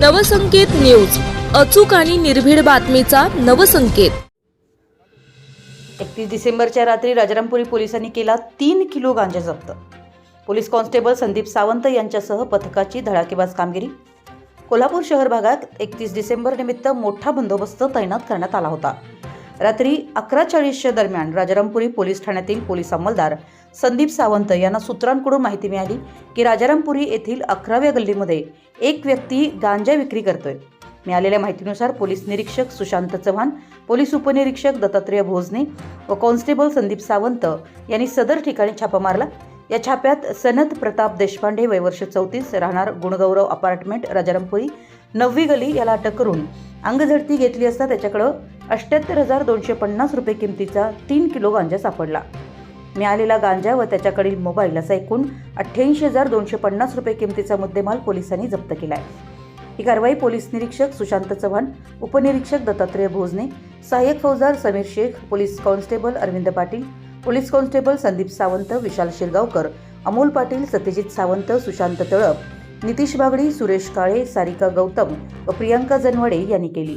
Navsanket news. अचूक आणि निर्भीड बातमीचा नवसंकेत. एकतीस डिसेंबरच्या रात्री राजारामपुरी पोलिसांनी केला तीन किलो गांजा जप्त. पोलीस कॉन्स्टेबल संदीप सावंत यांच्यासह पथकाची धडाकेबाज कामगिरी. कोल्हापूर शहर भागात एकतीस डिसेंबर निमित्त मोठा बंदोबस्त तैनात करण्यात आला होता. रात्री अकरा चाळीसच्या दरम्यान राजारामपुरी पोलीस ठाण्यातील पोलीस अंमलदार संदीप सावंत यांना सूत्रांकडून माहिती मिळाली की राजारामपुरी येथील अकराव्या गल्लीमध्ये एक व्यक्ती गांजा विक्री करतोय. मिळालेल्या माहितीनुसार पोलीस निरीक्षक सुशांत चव्हाण पोलीस उपनिरीक्षक दत्तात्रेय भोजने व कॉन्स्टेबल संदीप सावंत यांनी सदर ठिकाणी छापा मारला. या छाप्यात सनत प्रताप देशपांडे वयवर्ष चौतीस राहणार गुणगौरव अपार्टमेंट राजारामपुरी नववी गली याला अटक करून अंगझडती घेतली असता त्याच्याकडं अठ्ठ्याहत्तर हजार दोनशे पन्नास रुपये किमतीचा तीन किलो गांजा सापडला. मिळालेला गांजा व त्याच्याकडील मोबाईल असा एकूण अठ्ठ्याऐंशी हजार दोनशे पन्नास रुपये किमतीचा मुद्देमाल पोलिसांनी जप्त केला आहे ही कारवाई पोलीस निरीक्षक सुशांत चव्हाण उपनिरीक्षक दत्तात्रेय भोजने सहाय्यक फौजदार Sameer Shaikh police constable Arvind Patil police constable Sandeep Sawant Vishal Shirgaonkar Amol Patil Satyajit Sawant Sushant Talap Nitish Bagdi Suresh Kale Sarika Gautam व प्रियांका जनवडे यांनी केली.